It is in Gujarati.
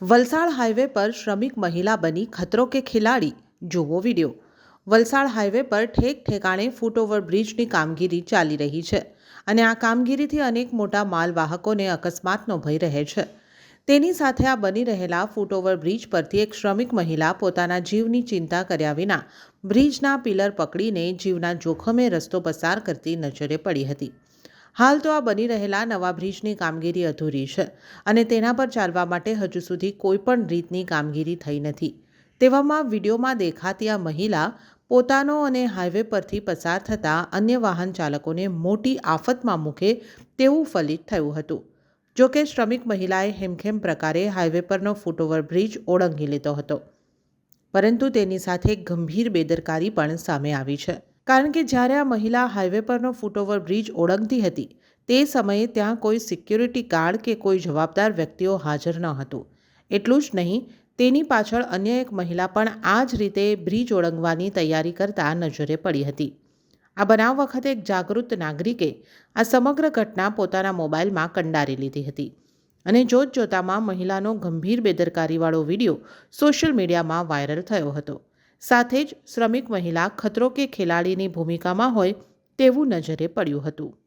વલસાડ હાઈવે પર શ્રમિક મહિલા બની ખતરો કે ખિલાડી? જુઓ વીડિયો. વલસાડ હાઈવે પર ઠેક ઠેકાણે ફૂટઓવર બ્રિજની કામગીરી ચાલી રહી છે અને આ કામગીરીથી અનેક મોટા માલવાહકોને અકસ્માતનો ભય રહે છે. તેની સાથે આ બની રહેલા ફૂટઓવર બ્રિજ પરથી એક શ્રમિક મહિલા પોતાના જીવની ચિંતા કર્યા વિના બ્રિજના પિલર પકડીને જીવના જોખમે રસ્તો પસાર કરતી નજરે પડી હતી. હાલ તો આ બની રહેલા નવા બ્રિજની કામગીરી અધૂરી છે અને તેના પર ચાલવા માટે હજુ સુધી કોઈપણ રીતની કામગીરી થઈ નથી. તેવામાં વિડીયોમાં દેખાતી આ મહિલા પોતાનો અને હાઈવે પરથી પસાર થતા અન્ય વાહન ચાલકોને મોટી આફતમાં મૂકે તેવું ફલિત થયું હતું. જો કે શ્રમિક મહિલાએ હેમખેમ પ્રકારે હાઈવે પરનો ફૂટઓવર બ્રિજ ઓળંગી લીધો હતો. પરંતુ તેની સાથે ગંભીર બેદરકારી પણ સામે આવી છે. કારણ કે જ્યારે આ મહિલા હાઈવે પરનો ફૂટઓવર બ્રિજ ઓળંગતી હતી, તે સમયે ત્યાં કોઈ સિક્યુરિટી ગાર્ડ કે કોઈ જવાબદાર વ્યક્તિઓ હાજર ન હતું. એટલું જ નહીં, તેની પાછળ અન્ય એક મહિલા પણ આ જ રીતે બ્રિજ ઓળંગવાની તૈયારી કરતા નજરે પડી હતી. આ બનાવ વખતે એક જાગૃત નાગરિકે આ સમગ્ર ઘટના પોતાના મોબાઈલમાં કંડારી લીધી હતી. અને જોતજોતામાં મહિલાનો ગંભીર બેદરકારીવાળો વીડિયો સોશિયલ મીડિયામાં વાયરલ થયો હતો. સાથે જ શ્રમિક મહિલા ખતરો કે ખેલાડીની ભૂમિકામાં હોય તેવું નજરે પડ્યું હતું.